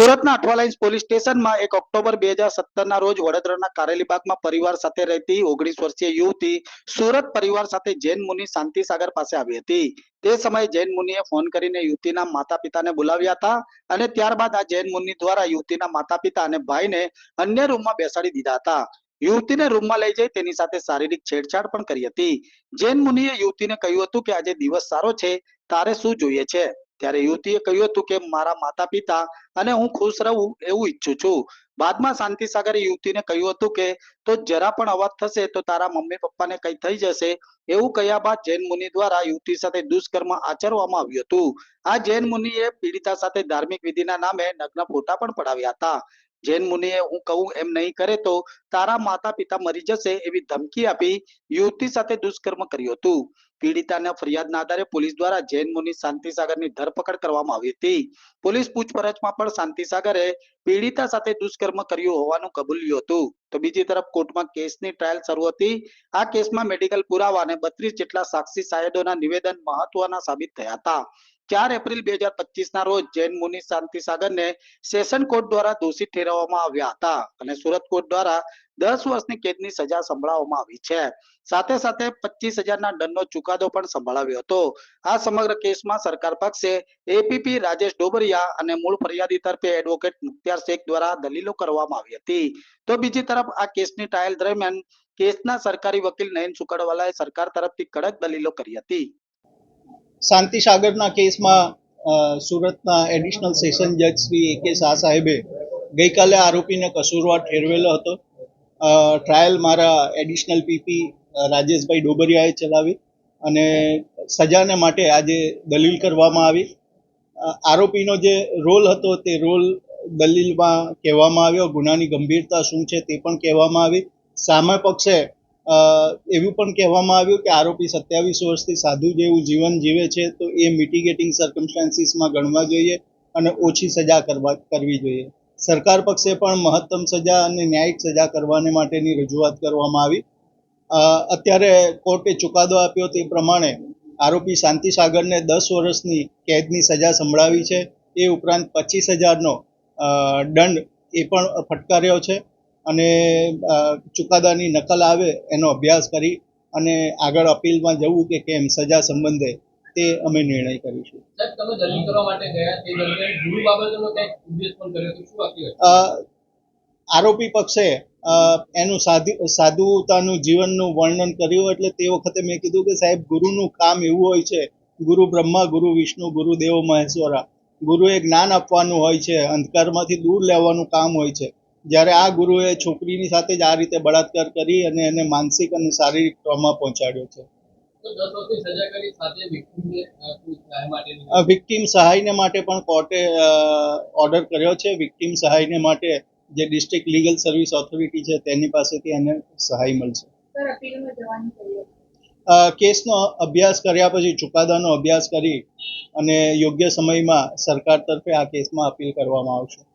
સુરતના અઠવાલાઇન્સ પોલીસ સ્ટેશનમાં એક ઓક્ટોબર બે હજાર સત્તરના રોજ વડોદરાના કારેલીબાગમાં પરિવાર સાથે રહેતી ઓગણીસ વર્ષીય યુવતી સુરત પરિવાર સાથે જૈન મુનિ શાંતિસાગર પાસે આવી હતી. તે સમયે જૈન મુનિએ ફોન કરીને યુવતીના માતા પિતાને બોલાવ્યા હતા અને ત્યારબાદ આ જૈન મુનિ દ્વારા યુવતીના માતા પિતા અને ભાઈને અન્ય રૂમમાં બેસાડી દીધા હતા. યુવતીને રૂમમાં લઈ જઈ તેની સાથે શારીરિક છેડછાડ પણ કરી હતી. જૈન મુનિએ યુવતીને કહ્યું હતું કે આજે દિવસ સારો છે, તારે શું જોઈએ છે? ત્યારે યુવતીએ કહ્યું હતું કે મારા માતા પિતા અને હું ખુશ રહું એવું ઈચ્છું છું. બાદમાં શાંતિસાગરે યુવતીને કહ્યું હતું કે, તો જરા પણ અવાજ થશે તો તારા મમ્મી પપ્પાને કઈ થઈ જશે. એવું કહ્યા બાદ જૈન મુનિ દ્વારા યુવતી સાથે દુષ્કર્મ આચરવામાં આવ્યું હતું. આ જૈન મુનિએ પીડિતા સાથે ધાર્મિક વિધિના નામે નગ્ન ફોટા પણ પડાવ્યા હતા. જૈન મુનિએ હું કહું એમ નહીં કરે તો તારા માતા પિતા મરી જશે એવી ધમકી આપી યુવતી સાથે દુષ્કર્મ કર્યું હતું. પીડિતાના ફરિયાદના આધારે પોલીસ દ્વારા જૈન મુનિ શાંતિસાગરની ધરપકડ કરવામાં આવી હતી. પોલીસ પૂછપરછમાં પણ શાંતિસાગરે પીડિતા સાથે દુષ્કર્મ કર્યું હોવાનું કબૂલ્યું હતું. તો બીજી તરફ કોર્ટમાં કેસની ટ્રાયલ શરૂ હતી. આ કેસમાં મેડિકલ પુરાવા અને બત્રીસ જેટલા સાક્ષી સાયદોના નિવેદન મહત્વના સાબિત થયા હતા. ચાર એપ્રિલ બે હજાર પચીસ ના રોજ જૈન મુનિ શાંતિસાગરને સેશન કોર્ટ દ્વારા દોષિત ઠેરવવામાં આવ્યા હતા અને સુરત કોર્ટ દ્વારા દસ વર્ષની કેદની સજા સંભળાવવામાં આવી છે. સાથે સાથે પચીસ હજારના દંડનો ચુકાદો પણ સંભળાવ્યો હતો. આ સમગ્ર કેસમાં સરકાર પક્ષે એપીપી રાજેશ ડોબરિયા અને મૂળ ફરિયાદી તરફે એડવોકેટ મુખ્તાર શેખ દ્વારા દલીલો કરવામાં આવી હતી. તો બીજી તરફ આ કેસની ટ્રાયલ દરમિયાન કેસના સરકારી વકીલ નયન સુકડવાલાએ સરકાર તરફથી કડક દલીલો કરી હતી. શાંતિ સાગરના કેસમાં સુરતના એડિશનલ સેશન જજ શ્રી એ કે શાહ સાહેબે ગઈકાલે આરોપીને કસૂરવાર ઠેરવેલો હતો. ટ્રાયલ મારા એડિશનલ પીપી રાજેશભાઈ ડોબરિયાએ ચલાવી અને સજાને માટે આજે દલીલ કરવામાં આવી. આરોપીનો જે રોલ હતો તે રોલ દલીલમાં કહેવામાં આવ્યો, ગુનાની ગંભીરતા શું છે તે પણ કહેવામાં આવી. સામે પક્ષે એવું પણ કહેવામાં આવ્યું કે આરોપી સત્યાવીસ વર્ષથી સાધુ જેવું જીવન જીવે છે, તો એ મિટિગેટિંગ સર્કમસ્ટાન્સીસમાં ગણવા જોઈએ અને ઓછી સજા કરવા, કરવી જોઈએ. સરકાર પક્ષે પણ મહત્તમ સજા અને ન્યાયિક સજા કરવાને માટેની રજૂઆત કરવામાં આવી. અત્યારે કોર્ટે ચુકાદો આપ્યો તે પ્રમાણે આરોપી શાંતિ સાગરને દસ વર્ષની કેદની સજા સંભળાવી છે. એ ઉપરાંત પચીસ હજારનો દંડ એ પણ ફટકાર્યો છે. અને ચુકાદાની નકલ આવે એનો અભ્યાસ કરી અને આગળ અપીલમાં જવું કે કેમ સજા સંબંધે તે અમે નિર્ણય કરીશું. આરોપી પક્ષે એનું સાધુ સાધુતાનું જીવનનું વર્ણન કર્યું એટલે તે વખતે મેં કીધું કે સાહેબ ગુરુનું કામ એવું હોય છે ગુરુ બ્રહ્મા ગુરુ વિષ્ણુ ગુરુ દેવો મહેશ્વરા ગુરુએ જ્ઞાન આપવાનું હોય છે અંધકારમાંથી દૂર લેવાનું કામ હોય છે. જ્યારે આ ગુરુએ છોકરીની સાથે જ આ રીતે બળાત્કાર કરી અને એને માનસિક અને શારીરિક ટ્રોમા પહોંચાડ્યો છે. વિક્ટીમ સહાયને માટે પણ કોર્ટે ઓર્ડર કર્યો છે. વિક્ટીમ સહાયને માટે જે ડિસ્ટ્રિક્ટ લીગલ સર્વિસ ઓથોરિટી છે તેની પાસેથી એને સહાય મળશે. સર અપીલમાં જવાની તૈયારી અ, કેસનો અભ્યાસ કર્યા પછી ચુકાદાનો અભ્યાસ કરી અને યોગ્ય સમયમાં સરકાર તરફે આ કેસમાં અપીલ કરવામાં આવશે.